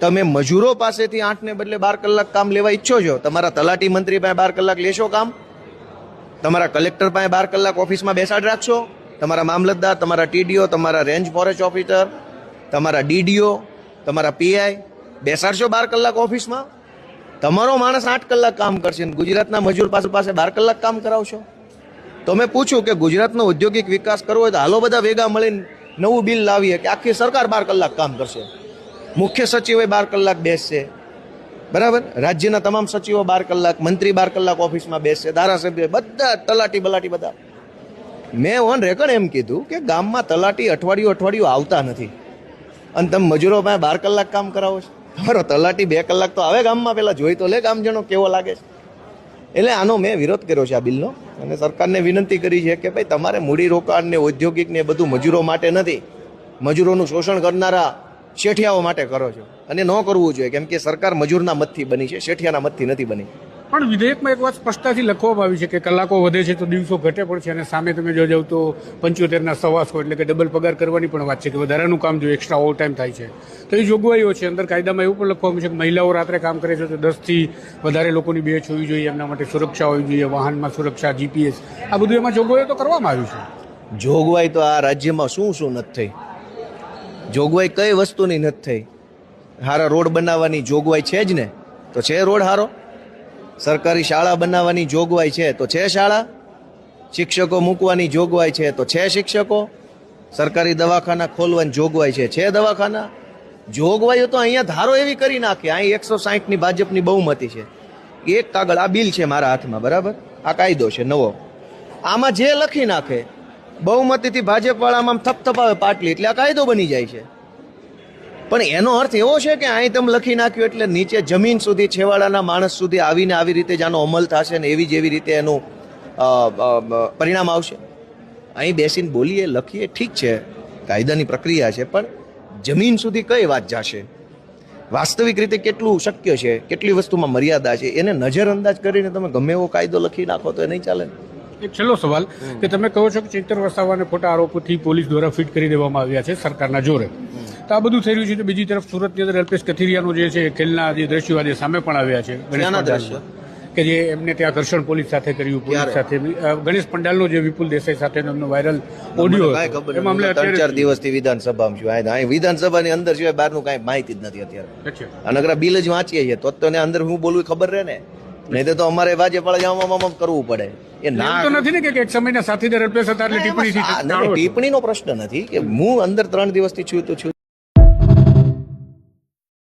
તમે મજૂરો પાસેથી આઠને બદલે બાર કલાક કામ લેવા ઈચ્છો છો? તમારા તલાટી મંત્રી પાસે બાર કલાક લેશો કામ? તમારા કલેક્ટર પાસે બાર કલાક ઓફિસમાં બેસાડ રાખશો? તમારા મામલતદાર, તમારા ટીડીઓ, તમારા રેન્જ ફોરેસ્ટ ઓફિસર, તમારા ડીડીઓ, તમારા પીઆઈ બેસાડશો બાર કલાક ઓફિસમાં? તમારો માણસ આઠ કલાક કામ કરશે ગુજરાતના મજૂર પાસે પાસે બાર કલાક કામ કરાવશો? તો મેં પૂછ્યું કે ગુજરાતનો ઔદ્યોગિક વિકાસ કરવો હોય તો હાલો બધા ભેગા મળીને નવું બિલ લાવીએ કે આખી સરકાર બાર કલાક કામ કરશે? મુખ્ય સચિવે બાર કલાક બેસશે. બરાબર? રાજ્યના તમામ સચિવો બાર કલાક, મંત્રી બાર કલાક ઓફિસમાં બેસશે, ધારાસભ્ય બધા તલાટી બલાટી બધા. મેં ઓન રેકર્ડ એમ કીધું કે ગામમાં તલાટી અઠવાડિયું અઠવાડિયું આવતા નથી. અને તમે મજૂરો પાસે બાર કલાક કામ કરાવો છો. તમારો તલાટી બે કલાક તો આવે ગામમાં પેલા, જોઈ તો લે ગામજનો કેવો લાગે છે. એટલે આનો મેં વિરોધ કર્યો છે આ બિલનો. અને સરકારને વિનંતી કરી છે કે ભાઈ, તમારે મૂડી રોકાણ ને ઔદ્યોગિક ને બધું મજૂરો માટે નથી. મજૂરોનું શોષણ કરનારા શેઠિયાઓ માટે કરો છો. અને ન કરવું જોઈએ કેમ કે સરકાર મજૂરના મતથી બની છે શેઠિયાના મતથી નથી બની. પણ વિધેયકમાં એક વાત સ્પષ્ટતાથી લખવામાં આવી છે કે કલાકો વધે છે તો દિવસો ઘટે પણ છે અને સામે તમે જો જાવ તો પંચોતેરના સવાસો એટલે કે ડબલ પગાર કરવાની પણ વાત છે કે વધારાનું કામ જો એક્સ્ટ્રા ઓવર ટાઈમ થાય છે. તો એ જોગવાઈઓ છે અંદર કાયદામાં એવું પણ લખવામાં છે કે મહિલાઓ રાત્રે કામ કરે છે તો દસથી વધારે લોકોની બેચ હોવી જોઈએ એમના માટે સુરક્ષા હોવી જોઈએ વાહનમાં સુરક્ષા જીપીએસ આ બધું એમાં જોગવાઈઓ તો કરવામાં આવ્યું છે. જોગવાઈ તો આ રાજ્યમાં શું શું નથી થઈ. જોગવાઈ કઈ વસ્તુની નથી થઈ. હારા રોડ બનાવવાની જોગવાઈ છે જ ને? તો છે રોડ હારો? સરકારી શાળા બનાવવાની જોગવાઈ છે તો છે શાળા? શિક્ષકો મૂકવાની જોગવાઈ છે તો છે શિક્ષકો? સરકારી દવાખાના ખોલવાની જોગવાઈ છે છે દવાખાના? જોગવાઈઓ તો અહીંયા ધારો એવી કરી નાખે. અહીં એકસો સાહીઠની ભાજપની બહુમતી છે. એક કાગળ, આ બિલ છે મારા હાથમાં, બરાબર? આ કાયદો છે, નવો. આમાં જે લખી નાખે બહુમતીથી ભાજપવાળામાં થપ થપથપાવે પાટલી એટલે આ કાયદો બની જાય છે. પણ એનો અર્થ એવો છે કે અહીં તમે લખી નાખ્યું એટલે નીચે જમીન સુધી, છેવાડાના માણસ સુધી આવીને આવી રીતે જ આનો અમલ થશે ને એવી જ એવી રીતે એનું પરિણામ આવશે. અહીં બેસીને બોલીએ, લખીએ, ઠીક છે, કાયદાની પ્રક્રિયા છે, પણ જમીન સુધી કઈ વાત જશે? વાસ્તવિક રીતે કેટલું શક્ય છે? કેટલી વસ્તુમાં મર્યાદા છે? એને નજરઅંદાજ કરીને તમે ગમે એવો કાયદો લખી નાખો તો એ નહીં ચાલે ને. એક છેલ્લો સવાલ કે તમે કહો છો કે ચેતર વસાવાને ખોટા આરોપોથી પોલીસ દ્વારા ફિટ કરી દેવામાં આવ્યા છે સરકારના જોરે. તો આ બધું થઈ રહ્યું છે તો બીજી તરફ સુરતની અંદર અલ્પેશ કથિરિયાનો જે છે ખેલના જે દ્રશ્યો આજે સામે પણ આવ્યા છે. કે જે એમને ત્યાં ઘર્ષણ પોલીસ સાથે કર્યું પોલીસ સાથે. ગણેશ પંડાલનો જે વિપુલ દેસાઈ સાથેનો એમનો વાયરલ ઓડિયો એ મામલે નથી. ચાર દિવસથી વિધાનસભામાં છું. અહીં વિધાનસભાની અંદર સિવાય બહારનું કાંઈ માહિતી જ નથી અત્યારે. અને અગર બિલ જ વાંચીએ છીએ તો જ અંદર હું બોલવું ખબર રહે ને? નહીં તો અમારે વાજે આમ આમ કરવું પડે એ ના તો નથી ને કે એક સમયના સાથીદાર હતા એટલે છો. ટીપ્પણીનો પ્રશ્ન નથી કે હું અંદર ત્રણ દિવસથી છું તો છું